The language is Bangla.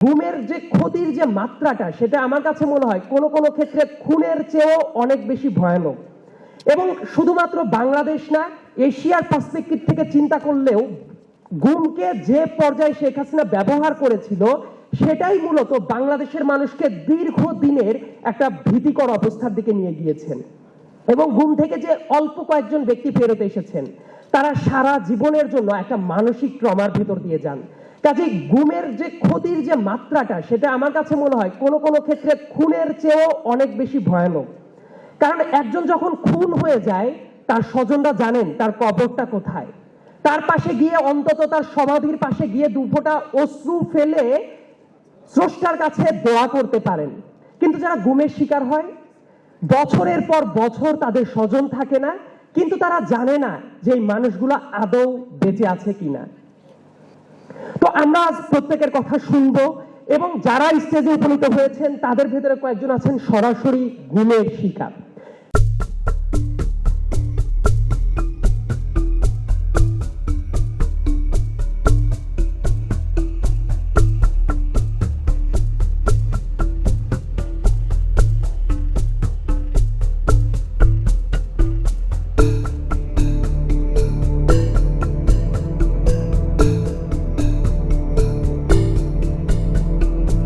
গুমের যে ক্ষতির যে মাত্রাটা, সেটা আমার কাছে মনে হয় কোনো কোনো ক্ষেত্রে খুনের চেয়েও অনেক বেশি ভয়ানক। এবং শুধুমাত্র বাংলাদেশ না, এশিয়ার পার্সপেক্টিভ থেকে চিন্তা করলেও গুমকে যে পর্যায়ে শেখ হাসিনা ব্যবহার করেছিল, সেটাই মূলত বাংলাদেশের মানুষকে দীর্ঘদিনের একটা ভীতিকর অবস্থার দিকে নিয়ে গিয়েছেন। এবং গুম থেকে যে অল্প কয়েকজন ব্যক্তি ফেরত এসেছেন, তারা সারা জীবনের জন্য একটা মানসিক ট্রমার ভেতর দিয়ে যান। কাজে গুমের যে ক্ষতির যে মাত্রাটা, সেটা আমার কাছে মনে হয় কোনো কোনো ক্ষেত্রে খুনের চেয়েও অনেক বেশি ভয়ানক। কারণ একজন যখন খুন হয়ে যায়, তার স্বজনরা জানেন তার কবরটা কোথায়। তার পাশে গিয়ে, অন্তত তার সমাধির পাশে গিয়ে দুফোটা অশ্রু ফেলে স্রষ্টার কাছে দোয়া করতে পারেন। কিন্তু যারা গুমের শিকার হয়, বছরের পর বছর তাদের স্বজন থাকে না, কিন্তু তারা জানে না যে এই মানুষগুলো আদৌ বেঁচে আছে কিনা। আমরা আজ প্রত্যেকের কথা শুনব এবং যারা স্টেজে উপনীত হয়েছেন, তাদের ভেতরে কয়েকজন আছেন সরাসরি গুমের শিকার।